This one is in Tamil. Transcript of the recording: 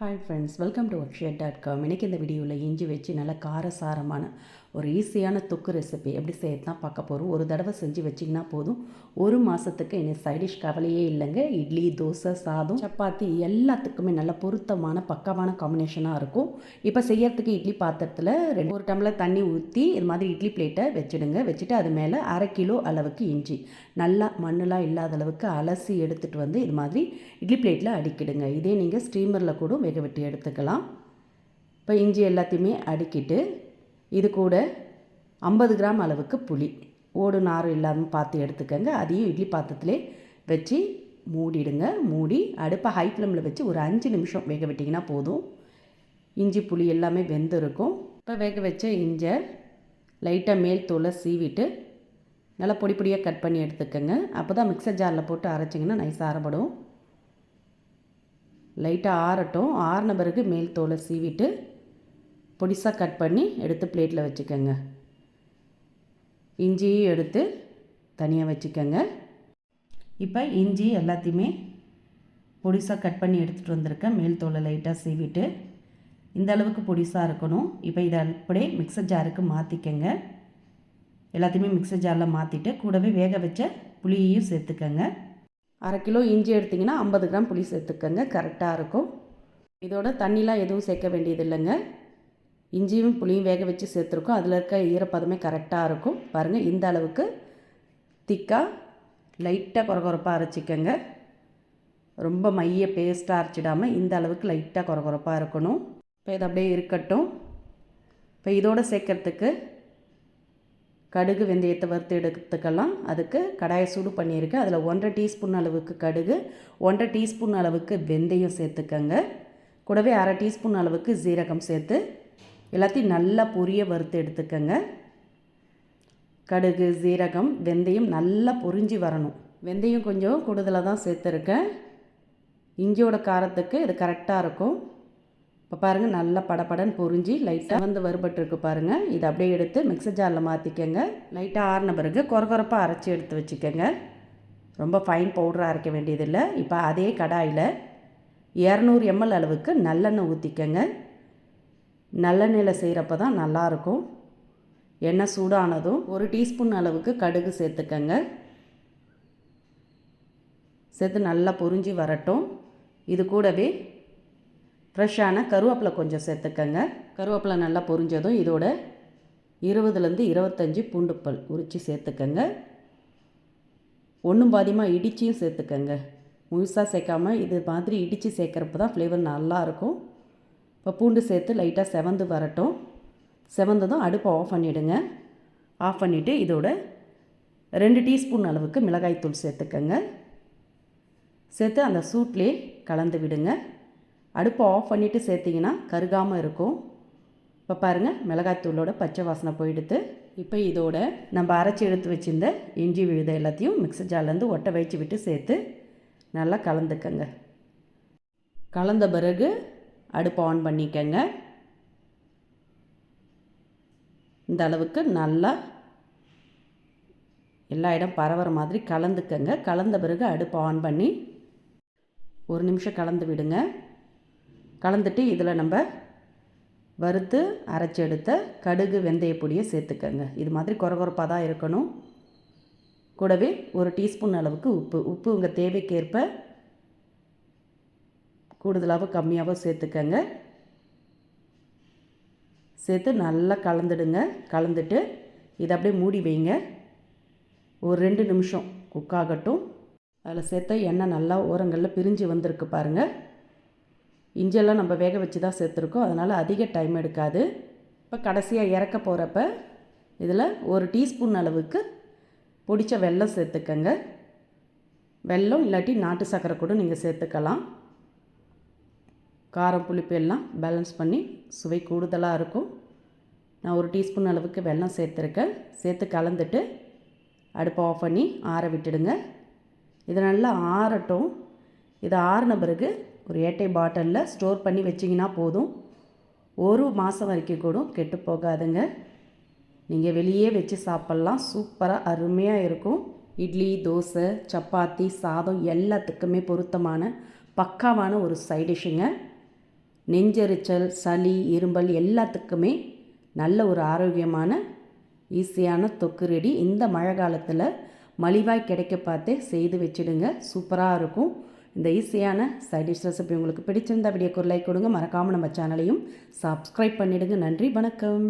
Hi friends welcome to workshed dot com இன்றைக்கி இந்த வீடியோவில் இஞ்சி வச்சு நல்லா காரசாரமான ஒரு ஈஸியான தொக்கு ரெசிபி எப்படி செய்யறது தான் பார்க்க போகிறோம் ஒரு தடவை செஞ்சு வச்சிங்கன்னா போதும். ஒரு மாதத்துக்கு இனி சைடிஷ் கவலையே இல்லைங்க. இட்லி தோசை சாதம் சப்பாத்தி எல்லாத்துக்குமே நல்ல பொருத்தமான பக்கமான காம்பினேஷனாக இருக்கும். இப்போ செய்யறதுக்கு இட்லி பாத்திரத்தில் ரெண்டு ஒரு டம்ளர் தண்ணி ஊற்றி இது மாதிரி இட்லி பிளேட்டை வச்சுடுங்க. வச்சுட்டு அது மேலே அரை கிலோ அளவுக்கு இஞ்சி. நல்லா மண்ணெலாம் இல்லாத அளவுக்கு அலசி எடுத்துகிட்டு வந்து இது மாதிரி இட்லி பிளேட்டில் அடிக்கிடுங்க. இதே நீங்கள் ஸ்டீமரில் கூட வேக வெட்டி எடுத்துக்கலாம். இப்போ இஞ்சி எல்லாத்தையுமே அடுக்கிட்டு இது கூட ஐம்பது கிராம் அளவுக்கு புளி. ஓடு நாரும் இல்லாமல் பார்த்து எடுத்துக்கோங்க. அதையும் இட்லி பாத்திரத்திலே வச்சு மூடிடுங்க. மூடி அடுப்பை ஹை ஃப்ளேமில் வச்சு ஒரு அஞ்சு நிமிஷம் வேக விட்டிங்கன்னா போதும். இஞ்சி புளி எல்லாமே வெந்திருக்கும். இப்போ வேக வச்ச இஞ்சை லைட்டாக மேல் தோலை சீவிட்டு நல்லா பொடி பொடியாக கட் பண்ணி எடுத்துக்கோங்க. அப்போ தான் மிக்சர் ஜாரில் போட்டு அரைச்சிங்கன்னா நைஸாக அரைப்படும் லைட்டாக ஆறட்டும். ஆறின பிறகு மேல் தோலை சீவிட்டு பொடிசாக கட் பண்ணி எடுத்து பிளேட்டில் வச்சுக்கோங்க. இஞ்சியும் எடுத்து தனியாக வச்சுக்கோங்க. இப்போ இஞ்சி எல்லாத்தையுமே பொடிசாக கட் பண்ணி எடுத்துகிட்டு வந்திருக்கேன் மேல் தோலை லைட்டாக சீவிட்டு இந்த அளவுக்கு பொடிசாக இருக்கணும். இப்போ இதை அப்படியே மிக்சர் ஜாருக்கு மாற்றிக்கங்க எல்லாத்தையுமே மிக்சர் ஜாரில் மாற்றிட்டு கூடவே வேக வச்ச புளியையும் சேர்த்துக்கங்க. அரை கிலோ இஞ்சி எடுத்திங்கன்னா ஐம்பது கிராம் புளி சேர்த்துக்கங்க. கரெக்டாக இருக்கும். இதோட தண்ணிலாம் எதுவும் சேர்க்க வேண்டியது இல்லைங்க இஞ்சியும் புளியும் வேக வச்சு சேர்த்துருக்கோம். அதில் இருக்க ஈரப்பதமே கரெக்டாக இருக்கும். பாருங்கள் இந்த அளவுக்கு திக்காக லைட்டாக குறகுறப்பாக அரைச்சிக்கோங்க. ரொம்ப மைய பேஸ்ட்டாக அரைச்சிடாமல் இந்த அளவுக்கு லைட்டாக குறகுறப்பாக இருக்கணும். இப்போ இது அப்படியே இருக்கட்டும். இப்போ இதோடு சேர்க்கறதுக்கு கடுகு வெந்தயத்தை வறுத்து எடுத்துக்கலாம். அதுக்கு கடாயை சூடு பண்ணியிருக்கேன். அதில் ஒன்றரை டீஸ்பூன் அளவுக்கு கடுகு ஒன்றரை டீஸ்பூன் அளவுக்கு வெந்தயம் சேர்த்துக்கங்க. கூடவே அரை டீஸ்பூன் அளவுக்கு ஜீரகம் சேர்த்து எல்லாத்தையும் நல்லா பொரிய வறுத்து எடுத்துக்கங்க. கடுகு ஜீரகம் வெந்தயம் நல்லா பொரிஞ்சு வரணும். வெந்தயம் கொஞ்சம் கூடுதலாக தான் சேர்த்துருக்கேன். இஞ்சியோட காரத்துக்கு இது கரெக்டாக இருக்கும். இப்போ பாருங்கள் நல்லா படப்படன்னு பொரிஞ்சு லைட்டாக வந்து வறுபட்டுருக்கு பாருங்கள் இதை அப்படியே எடுத்து மிக்சர் ஜாரில் மாற்றிக்கங்க லைட்டாக ஆறின பிறகு குறகுறப்பாக அரைச்சி எடுத்து வச்சுக்கோங்க. ரொம்ப ஃபைன் பவுடராக அரைக்க வேண்டியதில்லை. இப்போ அதே கடாயில் இரநூறு எம்எல் அளவுக்கு நல்லெண்ணெய் ஊற்றிக்கங்க நல்லெண்ணெயில் செய்கிறப்ப தான் நல்லாயிருக்கும். எண்ணெய் சூடானதும் ஒரு டீஸ்பூன் அளவுக்கு கடுகு சேர்த்துக்கங்க. சேர்த்து நல்லா பொரிஞ்சு வரட்டும். இது கூடவே ஃப்ரெஷ்ஷான கருவேப்பிலை கொஞ்சம் சேர்த்துக்கங்க. கருவேப்பிலை நல்லா பொரிஞ்சதும் இதோட இருபதுலேருந்து இருபத்தஞ்சி பூண்டுப்பல் உரித்து சேர்த்துக்கங்க. ஒன்றும் பாதியமாக இடிச்சியும் சேர்த்துக்கங்க. முழுசாக சேர்க்காமல் இது மாதிரி இடித்து சேர்க்குறப்ப தான் ஃப்ளேவர் நல்லாயிருக்கும். இப்போ பூண்டு சேர்த்து லைட்டாக செவந்து வரட்டும். செவந்ததும் அடுப்பை ஆஃப் பண்ணிவிடுங்க ஆஃப் பண்ணிவிட்டு இதோட ரெண்டு டீஸ்பூன் அளவுக்கு மிளகாய்த்தூள் சேர்த்துக்கங்க. சேர்த்து அந்த சூட்லேயே கலந்து விடுங்க. அடுப்பை ஆஃப் பண்ணிவிட்டு சேர்த்திங்கன்னா கருகாமல் இருக்கும். இப்போ பாருங்கள் மிளகாய்த்தூளோட பச்சை வாசனை போயிடுத்து இப்போ இதோட நம்ம அரைச்சி எடுத்து வச்சுருந்த இஞ்சி விழுத எல்லாத்தையும் மிக்சர் ஜார்லேருந்து ஒட்டை வச்சு விட்டு சேர்த்து நல்லா கலந்துக்கங்க. கலந்த பிறகு அடுப்பு ஆன் பண்ணிக்கங்க. இந்த அளவுக்கு நல்லா எல்லா இடம் பரவுற மாதிரி கலந்துக்கங்க. கலந்த பிறகு அடுப்பு ஆன் பண்ணி ஒரு நிமிஷம் கலந்து விடுங்க. கலந்துட்டு இதில் நம்ம வறுத்து அரைச்சி எடுத்த கடுகு வெந்தய பொடியை சேர்த்துக்கங்க. இது மாதிரி குறகுறப்பாக தான் இருக்கணும். கூடவே ஒரு டீஸ்பூன் அளவுக்கு உப்பு. உப்பு உங்கள் தேவைக்கேற்ப கூடுதலாகவோ கம்மியாகவோ சேர்த்துக்கங்க. சேர்த்து நல்லா கலந்துடுங்க. கலந்துட்டு இதை அப்படியே மூடி வைங்க. ஒரு ரெண்டு நிமிஷம் குக்காகட்டும் அதில் சேர்த்த எண்ணெய் நல்லா ஓரங்களில் பிரிஞ்சு வந்திருக்கு பாருங்கள் இஞ்செல்லாம் நம்ம வேக வச்சு தான் சேர்த்துருக்கோம். அதனால் அதிக டைம் எடுக்காது. இப்போ கடைசியாக இறக்க போகிறப்ப இதில் ஒரு டீஸ்பூன் அளவுக்கு பொடித்த வெல்லம் சேர்த்துக்கங்க. வெல்லம் இல்லாட்டி நாட்டு சர்க்கரை கூட நீங்கள் சேர்த்துக்கலாம். காரம் புளிப்பு எல்லாம் பேலன்ஸ் பண்ணி சுவை கூடுதலாக இருக்கும். நான் ஒரு டீஸ்பூன் அளவுக்கு வெல்லம் சேர்த்துருக்கேன். சேர்த்து கலந்துட்டு அடுப்பை ஆஃப் பண்ணி ஆற விட்டுடுங்க. இது நல்லா ஆறட்டும். இது ஆறின பிறகு ஒரு ஏட்டை பாட்டிலில் ஸ்டோர் பண்ணி வச்சிங்கன்னா போதும். ஒரு மாதம் வரைக்கும் கூட கெட்டு போகாதுங்க. நீங்கள் வெளியே வச்சு சாப்பிட்லாம். சூப்பராக அருமையாக இருக்கும். இட்லி தோசை சப்பாத்தி சாதம் எல்லாத்துக்குமே பொருத்தமான பக்காவான ஒரு சைடிஷ்ஷுங்க நெஞ்செரிச்சல் சளி இரும்பல் எல்லாத்துக்குமே நல்ல ஒரு ஆரோக்கியமான ஈஸியான தொக்கு ரெடி. இந்த மழை காலத்தில் மலிவாய் கிடைக்க பார்த்து செய்து வச்சுடுங்க. சூப்பராக இருக்கும். இந்த ஈஸியான சைட் டிஷ் ரெசிபி உங்களுக்கு பிடிச்சிருந்தா வீடியோக்கு ஒரு லைக் கொடுங்க. மறக்காமல் நம்ம சேனலையும் சப்ஸ்கிரைப் பண்ணிவிடுங்க நன்றி வணக்கம்.